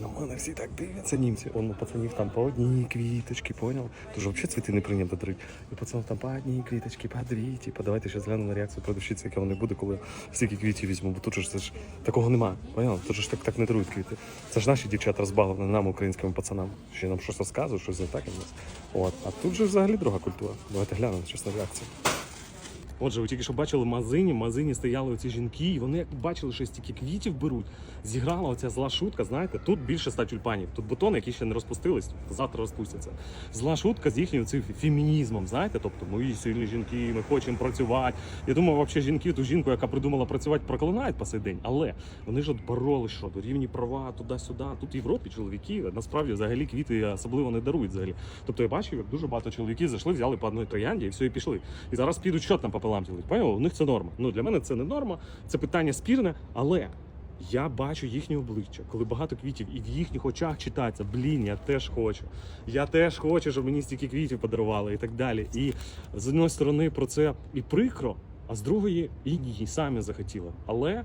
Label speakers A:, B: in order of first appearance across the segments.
A: На мене всі так дивляться німці. Он у пацанів там по одній квіточці, понял? Тож взагалі цвіти не прийнято дарити. І пацанів там по одній квіточці, по дві. Типа, давайте ще зглянемо на реакцію продавщиці, яка вона буде, коли стільки квітів візьму. Бо тут ж це ж такого нема. Понял? Тут ж так, так не дарують квіти. Це ж наші дівчата розбаловані нам, українським пацанам. Ще нам щось розказують, щось не так у нас. От. А тут же взагалі друга культура. Давайте глянемо, чесна реакція. Отже, ви тільки що бачили в магазині, в магазині стояли оці жінки, і вони як бачили, що стільки квітів беруть. Зіграла оця зла шутка, знаєте, тут більше ста тюльпанів. Тут бутони, які ще не розпустились, завтра розпустяться. Зла шутка з їхнім цим фемінізмом, знаєте, тобто мої сильні жінки, ми хочемо працювати. Я думаю, взагалі жінки, ту жінку, яка придумала працювати, проклинають по сей день. Але вони ж от боролись, що до рівні права, туди-сюди. Тут в Європі чоловіки насправді взагалі квіти особливо не дарують взагалі. Тобто я бачив, як дуже багато чоловіків зайшли, взяли по одній троянді і все, і пішли. І зараз підуть що там пополам ділить. Поняли? У них це норма. Ну для мене це не норма, це питання спірне, але. Я бачу їхнє обличчя, коли багато квітів, і в їхніх очах читається, блін, я теж хочу. Я теж хочу, щоб мені стільки квітів подарували і так далі. І з однієї сторони про це і прикро, а з другої і ні, самі захотіли. Але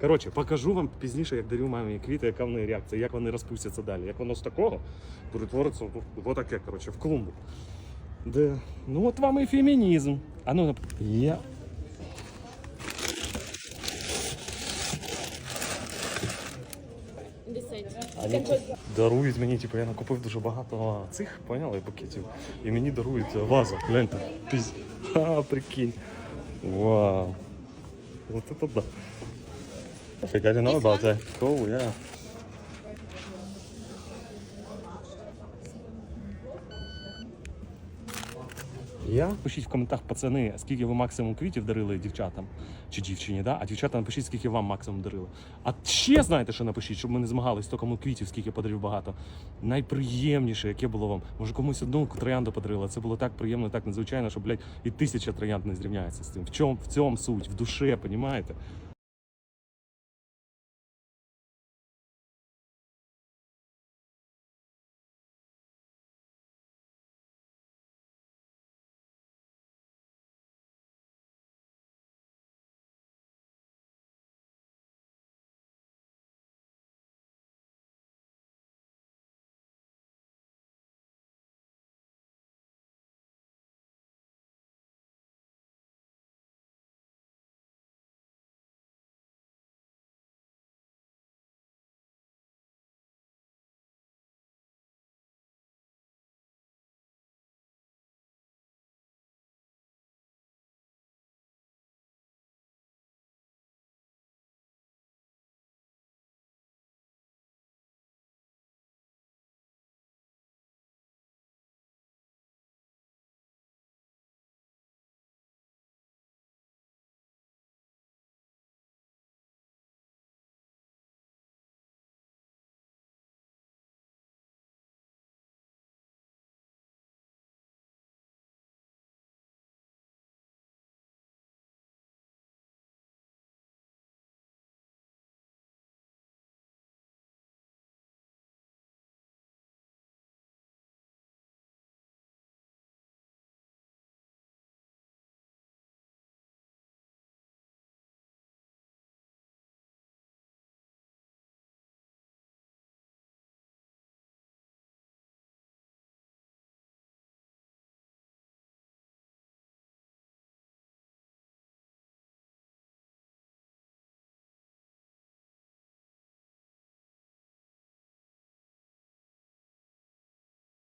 A: Коротше, покажу вам пізніше, як дарю мамі квіти, яка в неї реакція, як вони розпустяться далі. Як воно з такого перетвориться в отаке, коротше, в клумбу. Де? Ну от вам і фемінізм. А ну, я. Вони дарують мені, типу, я накупив дуже багато цих, поняли, букетів. І мені дарують вазу. Гляньте. Пізь. Ха, прикинь. Вау. Вот это да. I think I didn't know about that. Cool, yeah. Я? Пишіть в коментах, пацани, скільки ви максимум квітів дарили дівчатам чи дівчині, да? а дівчата напишіть, скільки вам максимум дарили. А ще знаєте, що напишіть, щоб ми не змагались, хто кому квітів, скільки подарив багато. Найприємніше, яке було вам. Може комусь одну троянду подарила. Це було так приємно, так надзвичайно, що, блядь, і тисяча троянд не зрівняється з цим. В чому в цьому суть? В душе, понімаєте?